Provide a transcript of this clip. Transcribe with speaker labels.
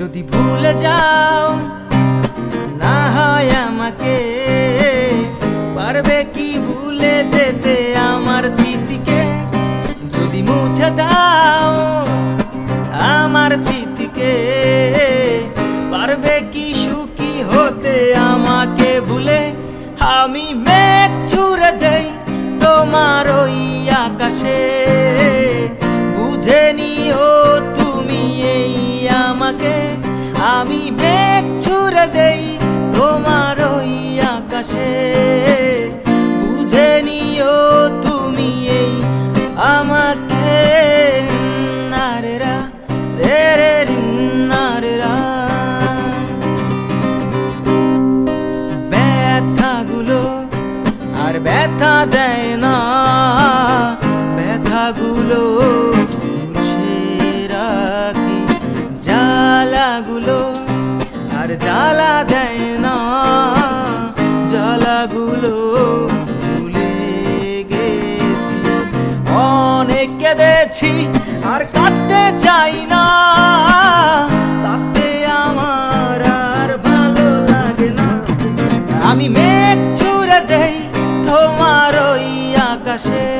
Speaker 1: যদি ভুলে যাও, না হয় আমাকে। পারবে কি ভুলে যেতে আমার স্মৃতিকে যদি মুছে দাও আমার স্মৃতিকে পারবে কি সুখী হতে আমাকে ভুলে? আমি মেঘ ছুড়ে দেই তোমার ওই আকাশে। বুঝে নিও তুমি এই আমাকে, নারেরা, রে রে, নারেরা। ব্যথাগুলো আর ব্যথা দেয় না, ব্যথাগুলো রাখি। জ্বালাগুলো আর জ্বালা দেয় জ্বালাগুলো ভুলে গেছি। অনেক কেঁদেছি আর কাঁদতে চাই না। কাঁদতে আমার আর ভালো লাগে না। আমি মেঘ ছুড়ে দেই তোমার ওই আকাশে।